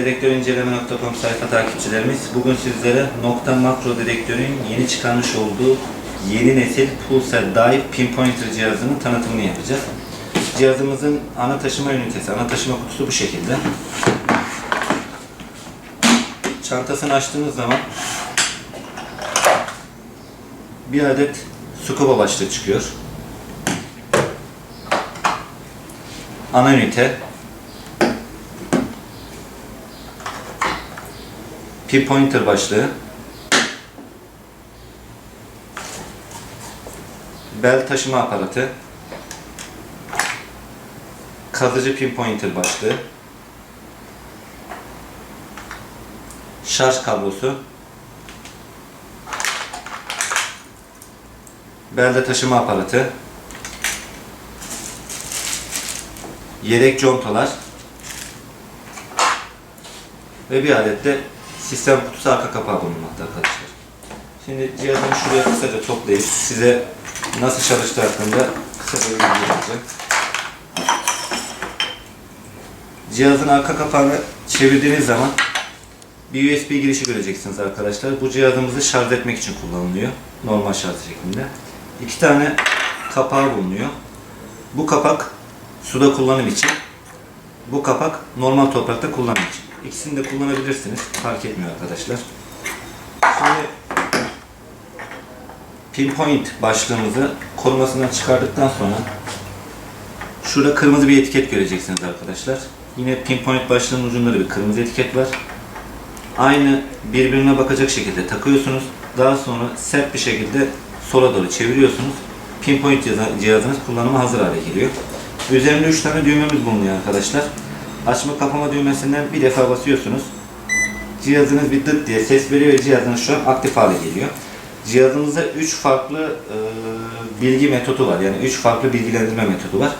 Dedektörünceleme.com sayfa takipçilerimiz bugün sizlere nokta makro dedektörün yeni çıkarmış olduğu yeni nesil Pulsar Dive Pinpointer cihazının tanıtımını yapacağız. Cihazımızın ana taşıma ünitesi, ana taşıma kutusu bu şekilde. Çantasını açtığınız zaman bir adet scuba başlığı çıkıyor. Ana ünite, P-pointer başlığı, bel taşıma aparatı, kazıcı pinpointer başlığı, şarj kablosu, belde taşıma aparatı, yedek contalar. Ve bir adet de sistem kutusu arka kapağı bulunmakta arkadaşlar. Şimdi cihazını şuraya kısaca toplayıp size nasıl çalıştığı hakkında kısa bir bilgi vereceğim. Cihazın arka kapağını çevirdiğiniz zaman bir USB girişi göreceksiniz arkadaşlar. Bu cihazımızı şarj etmek için kullanılıyor. Normal şarj şeklinde. İki tane kapağı bulunuyor. Bu kapak suda kullanım için. Bu kapak normal toprakta kullanım için. İkisini de kullanabilirsiniz. Fark etmiyor arkadaşlar. Şimdi pinpoint başlığımızı korumasından çıkardıktan sonra şurada kırmızı bir etiket göreceksiniz arkadaşlar. Yine pinpoint başlığının ucunda da bir kırmızı etiket var. Aynı birbirine bakacak şekilde takıyorsunuz. Daha sonra sert bir şekilde sola doğru çeviriyorsunuz. Pinpoint cihazınız kullanıma hazır hale geliyor. Üzerinde 3 tane düğmemiz bulunuyor arkadaşlar. Açma kapama düğmesinden bir defa basıyorsunuz. Cihazınız bir dıt diye ses veriyor ve cihazınız şu an aktif hale geliyor. Cihazımızda 3 farklı e, bilgi metodu var. Yani 3 farklı bilgilendirme metodu var.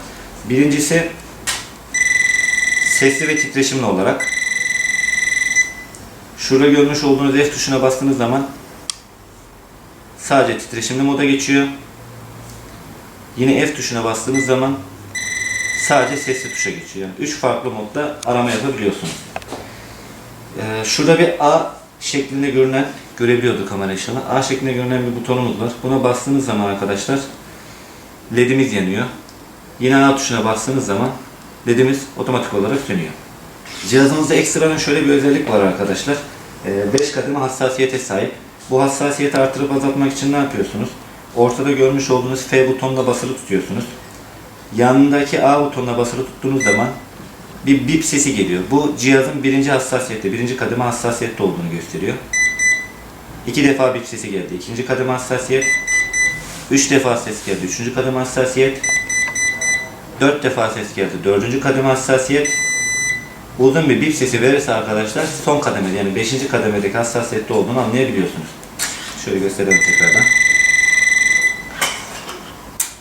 Birincisi sesli ve titreşimli olarak. Şurada görmüş olduğunuz F tuşuna bastığınız zaman sadece titreşimli moda geçiyor. Yine F tuşuna bastığınız zaman sadece sesli tuşa geçiyor. Yani üç farklı modda arama yapabiliyorsunuz. Ee, şurada bir A şeklinde görünen, görebiliyordu kamera inşallah. A şeklinde görünen bir butonumuz var. Buna bastığınız zaman arkadaşlar LED'imiz yanıyor. Yine A tuşuna bastığınız zaman LED'imiz otomatik olarak sönüyor. Cihazımızda ekstradan şöyle bir özellik var arkadaşlar. 5 kademe hassasiyete sahip. Bu hassasiyeti artırıp azaltmak için ne yapıyorsunuz? Ortada görmüş olduğunuz F butonuna basılı tutuyorsunuz. Yanındaki A butonuna basılı tuttuğunuz zaman bir bip sesi geliyor. Bu cihazın birinci hassasiyette, birinci kademe hassasiyette olduğunu gösteriyor. İki defa bip sesi geldi. İkinci kademe hassasiyet. Üç defa ses geldi. Üçüncü kademe hassasiyet. Dört defa ses geldi. Dördüncü kademe hassasiyet. Uzun bir bip sesi verirse arkadaşlar son kademede yani beşinci kademedeki hassasiyette olduğunu anlayabiliyorsunuz. Şöyle gösterelim tekrardan.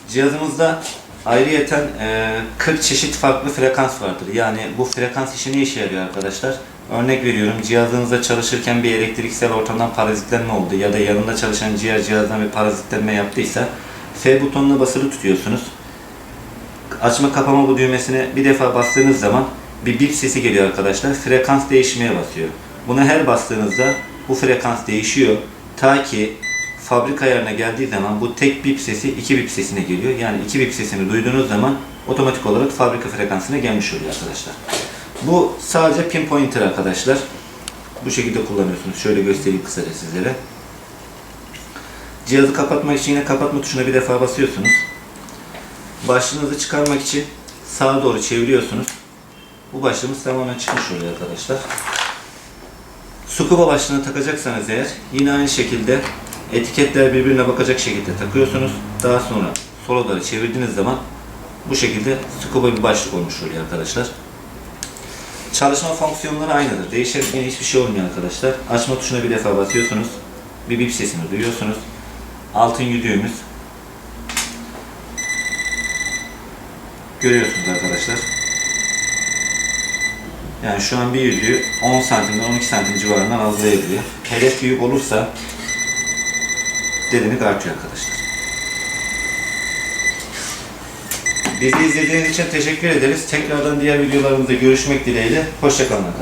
Cihazımızda ayrıyeten e, 40 çeşit farklı frekans vardır. Yani bu frekans işi ne işe yarıyor arkadaşlar? Örnek veriyorum cihazınızda çalışırken bir elektriksel ortamdan parazitlenme oldu ya da yanında çalışan cihaz cihazdan bir parazitlenme yaptıysa F butonuna basılı tutuyorsunuz. Açma kapama bu düğmesine bir defa bastığınız zaman bir bip sesi geliyor arkadaşlar. Frekans değişmeye basıyor. Buna her bastığınızda bu frekans değişiyor. Ta ki fabrika ayarına geldiği zaman bu tek bip sesi iki bip sesine geliyor. Yani iki bip sesini duyduğunuz zaman otomatik olarak fabrika frekansına gelmiş oluyor arkadaşlar. Bu sadece pinpointer arkadaşlar. Bu şekilde kullanıyorsunuz. Şöyle göstereyim kısaca sizlere. Cihazı kapatmak için yine kapatma tuşuna bir defa basıyorsunuz. Başlığınızı çıkarmak için sağa doğru çeviriyorsunuz. Bu başlığımız tamamen çıkmış oluyor arkadaşlar. Scuba başlığını takacaksanız eğer yine aynı şekilde etiketler birbirine bakacak şekilde takıyorsunuz. Daha sonra doğru çevirdiğiniz zaman bu şekilde scuba bir başlık olmuş oluyor arkadaşlar. Çalışma fonksiyonları aynıdır. Değişen yine hiçbir şey olmuyor arkadaşlar. Açma tuşuna bir defa basıyorsunuz. Bir bip sesini duyuyorsunuz. Altın yüdüğümüz. Görüyorsunuz arkadaşlar. Yani şu an bir yüzüğü 10 santimden 12 santim civarından algılayabiliyor. Hedef büyük olursa derinlik artıyor arkadaşlar. Bizi izlediğiniz için teşekkür ederiz. Tekrardan diğer videolarımızda görüşmek dileğiyle. Hoşçakalın arkadaşlar.